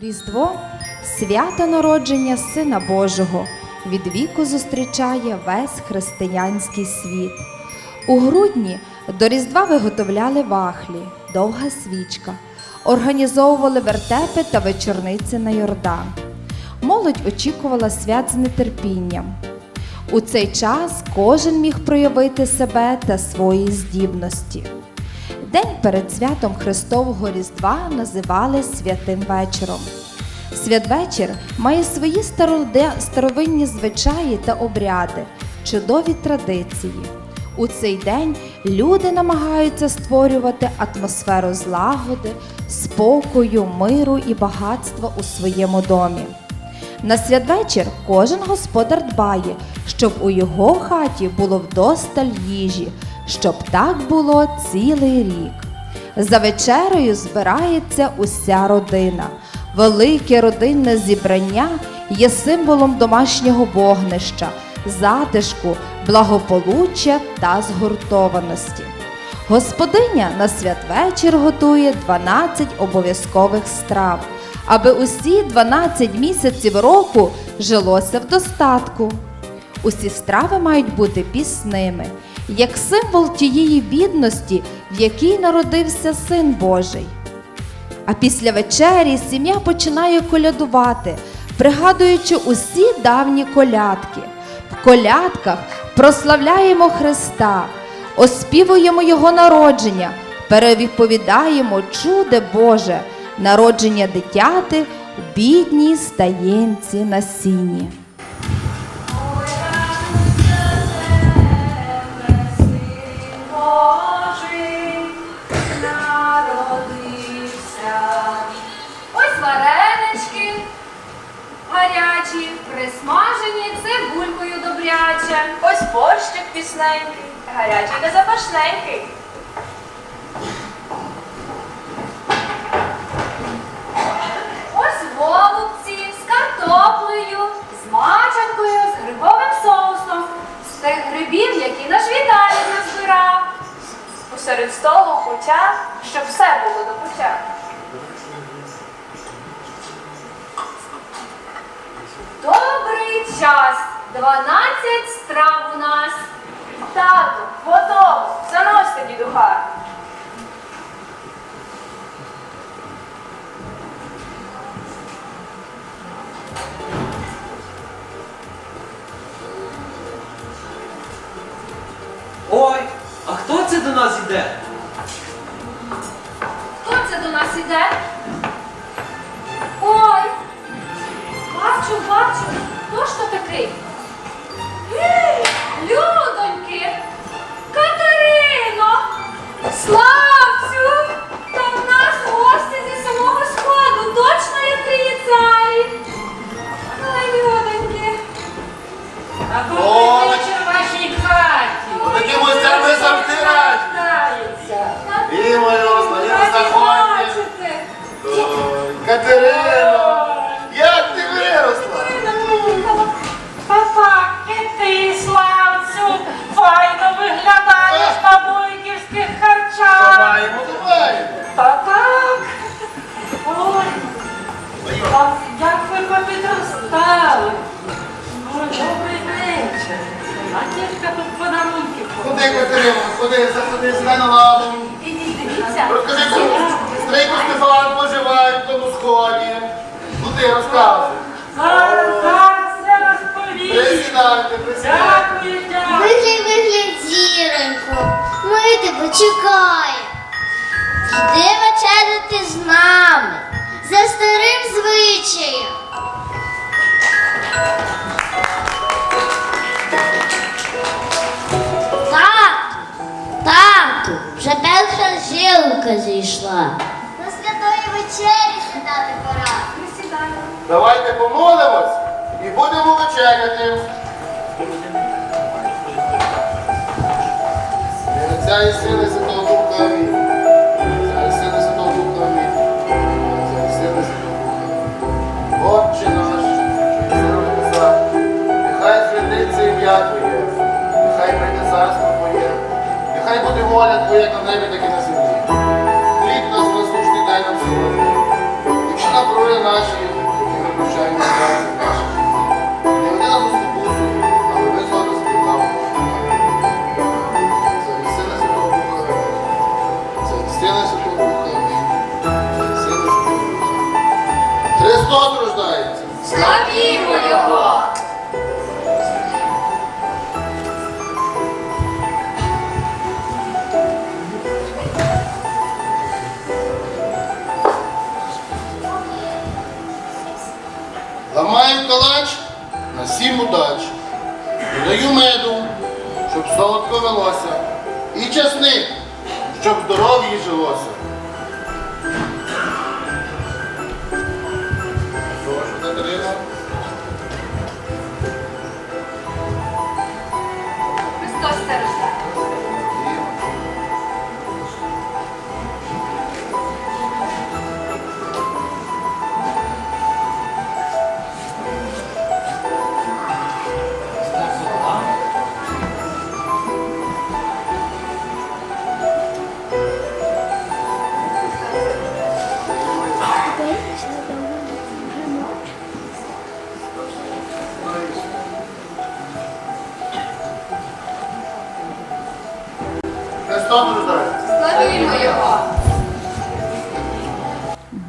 Різдво свято народження Сина Божого від віку зустрічає весь християнський світ. У грудні до Різдва виготовляли вахлі, довга свічка, організовували вертепи та вечорниці на Йордан. Молодь очікувала свят з нетерпінням. У цей час кожен міг проявити себе та свої здібності. День перед святом Христового Різдва називали святим вечором. Святвечір має свої старовинні звичаї та обряди, чудові традиції. У цей день люди намагаються створювати атмосферу злагоди, спокою, миру і багатства у своєму домі. На святвечір кожен господар дбає, щоб у його хаті було вдосталь їжі, щоб так було цілий рік. За вечерею збирається уся родина. Велике родинне зібрання є символом домашнього вогнища, затишку, благополуччя та згуртованості. Господиня на святвечір готує 12 обов'язкових страв, аби усі 12 місяців року жилося в достатку. Усі страви мають бути пісними, як символ тієї бідності, в якій народився Син Божий. А після вечері сім'я починає колядувати, пригадуючи усі давні колядки. В колядках прославляємо Христа, оспівуємо Його народження, перевіповідаємо чуде Боже, народження дитяти в бідній стаєнці на сіні. Гарячі, присмажені цибулькою добряче. Ось борщик пісненький, гарячий та запашненький. Ось голубці з картоплею, з мачанкою, з грибовим соусом, з тих грибів, які наш Віталій назбирав. Усеред столу кутя, щоб все було до пуття. Час! 12 страв у нас. Тату, готово, заносьте дідуха. Ходи, Катерино, ходи, заходи, сідай на дивіться. Розкажи, стрийку Стефан поживає в тому сході. Куди розказуй? Зараз, все розповім. Присідайте, присідайте. Дякую, дякую. Виглядь, виглядь, зіронько, ми тебе чекаємо. Йди вечеряти з нами за старим звичаєм. Вже перша жилка зійшла. На святої вечері сідати пора. Давайте помолимось і будемо вечеряти. Отця і сили Святого Духа щоб здоров'ї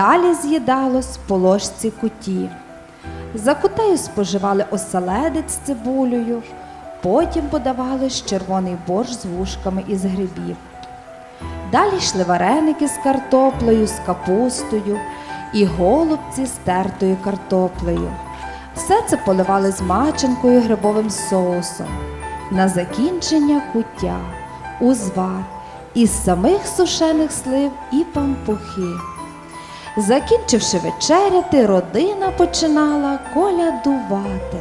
Далі з'їдалось по ложці куті. За кутею споживали оселедець з цибулею, потім подавали червоний борщ з вушками із грибів. Далі йшли вареники з картоплею, з капустою і голубці з тертою картоплею. Все це поливали з маченкою грибовим соусом. На закінчення куття, узвар із самих сушених слив і пампухи. Закінчивши вечеряти, родина починала колядувати.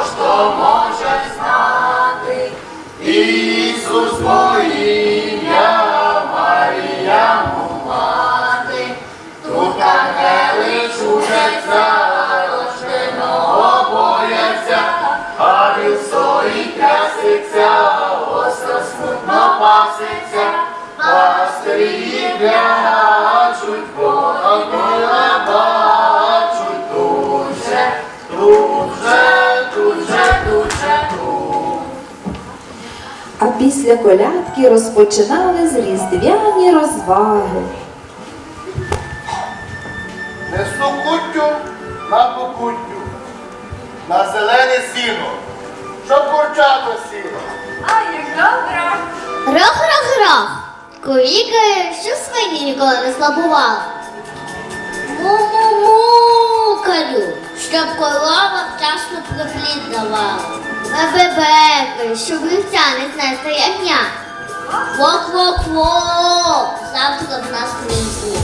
Ісус після колядки розпочинали з різдвяні розваги. Несу куттю на покуттю, на зелене сіно, щоб курчата сіло. Ай, як добре! Рох-рох-рох. Кулікає, що свині ніколи не слабували. Му-му-му-калю, щоб корова вчасно приплід давала. Бебебекаю, щоб вівця не знести ягня. Вок-вок-вок, завтра в нас добре.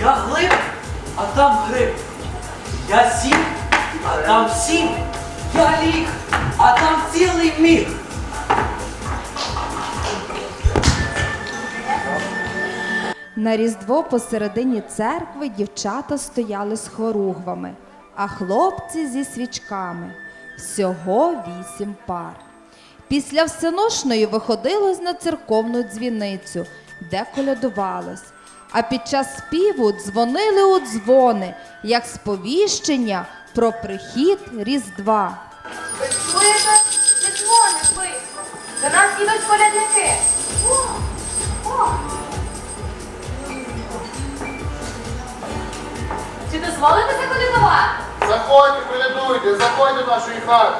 Я глиб, а там гриб. Я сім, а там сім. Я ліг, а там цілий міг. На різдво посередині церкви дівчата стояли з хоругвами, а хлопці зі свічками. Всього вісім пар. Після всеношної виходилось на церковну дзвіницю, де колядувалось. А під час співу дзвонили у дзвони, як сповіщення про прихід Різдва. Ви чуєте? Це дзвони близько. До нас ідуть колядники. О, о. Чи дозволите заколядувати? Заходьте, колядуйте, заходьте до нашої хати.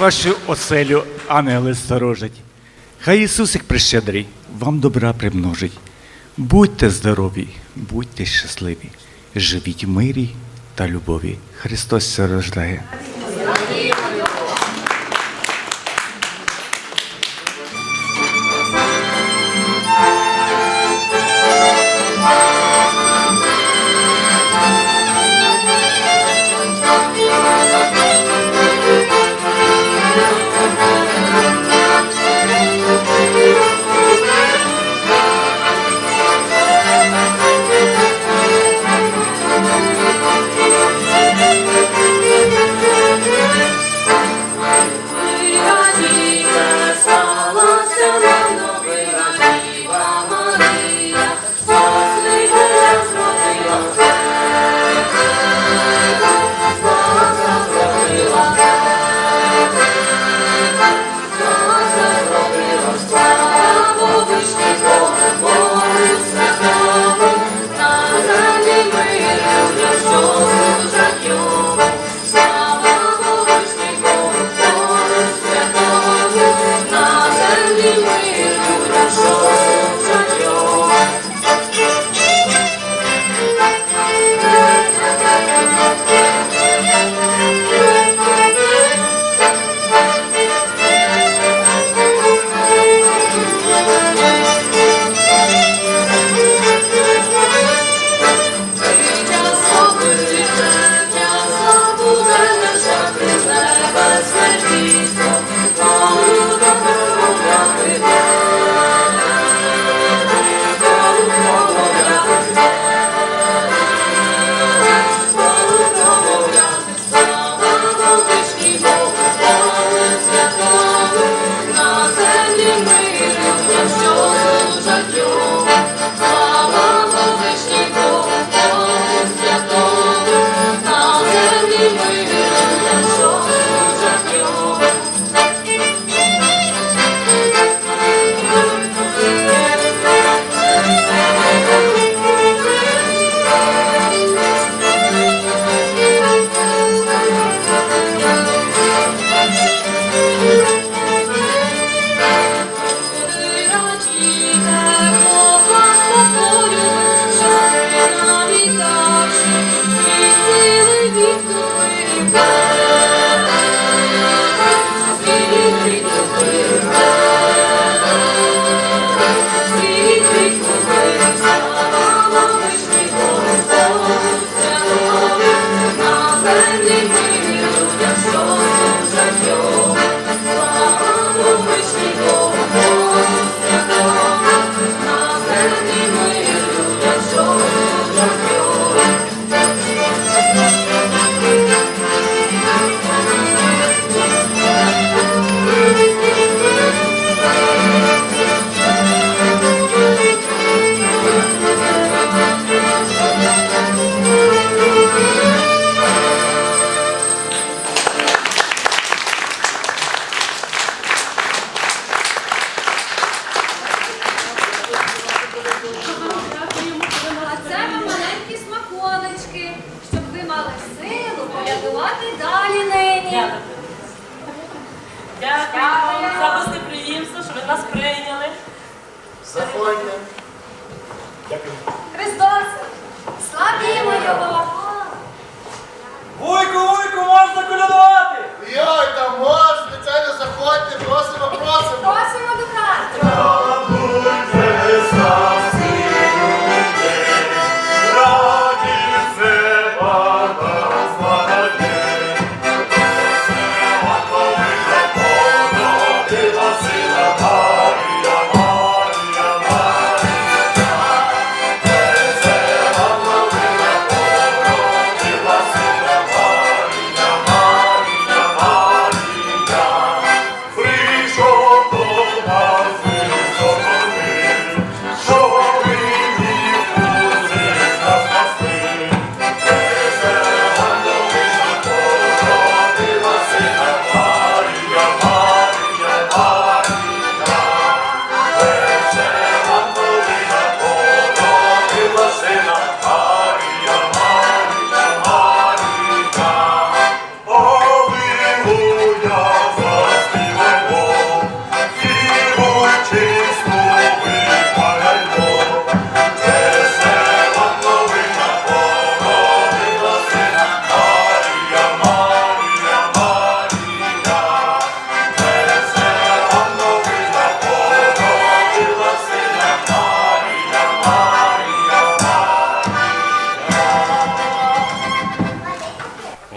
Вашу оселю ангели сторожать. Хай Ісусик прищедрий вам добра примножить. Будьте здорові, будьте щасливі, живіть в мирі та любові. Христос рождає.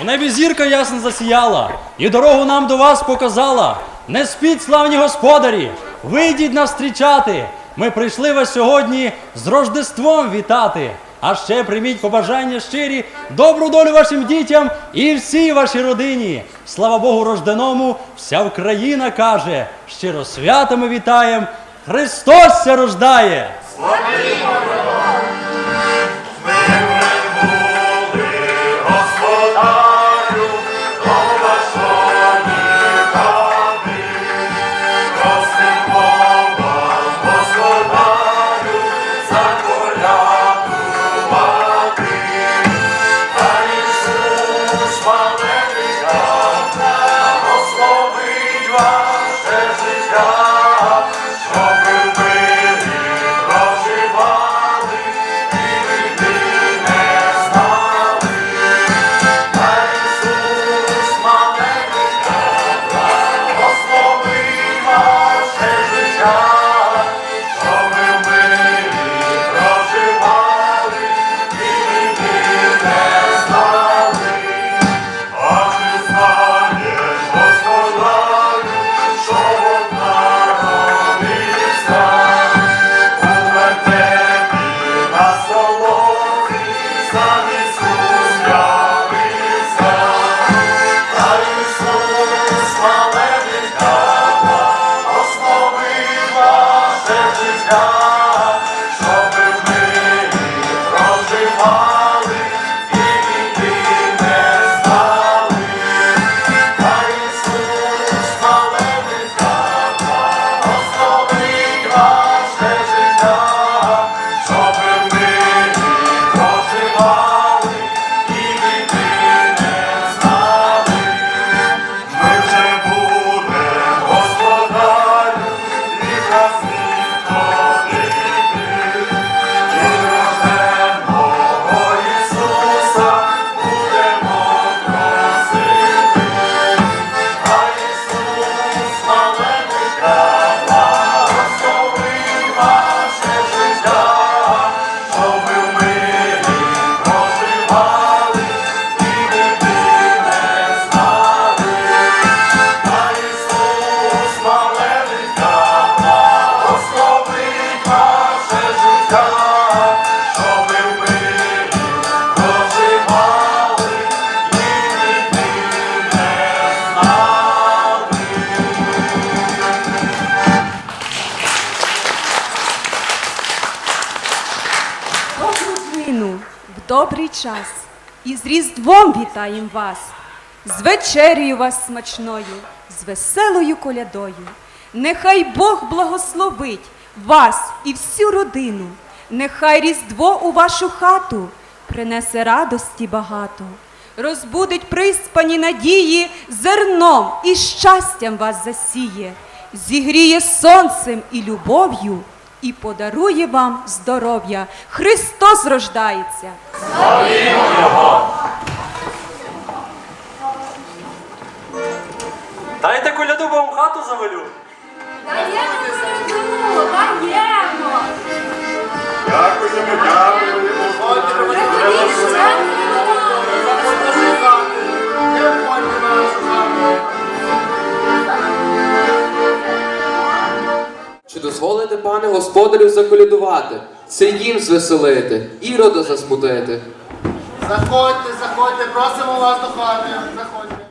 Небі зірка ясно засіяла, і дорогу нам до вас показала. Не спіть, славні господарі, вийдіть нас зустрічати. Ми прийшли вас сьогодні з Рождеством вітати. А ще прийміть побажання щирі, добру долю вашим дітям і всій вашій родині. Слава Богу рожденому, вся Україна каже, щиро святами вітаєм, Христос ся рождає! Добру час. І з Різдвом вітаєм вас, з вечерею вас смачною, з веселою колядою. Нехай Бог благословить вас і всю родину. Нехай Різдво у вашу хату принесе радості багато, розбудить приспані надії зерном і щастям вас засіє, зігріє сонцем і любов'ю і подарує вам здоров'я. Христос рождається! Дайте коляду, бо вам хату завалю. Даємо серду, даємо. Дякуємо, дякуємо. Приходіть ще Не входьте в нашу Чи дозволите, пане господарю, заколядувати, їм звеселити, ірода засмутити? Заходьте, заходьте, просимо вас до хати. Заходьте.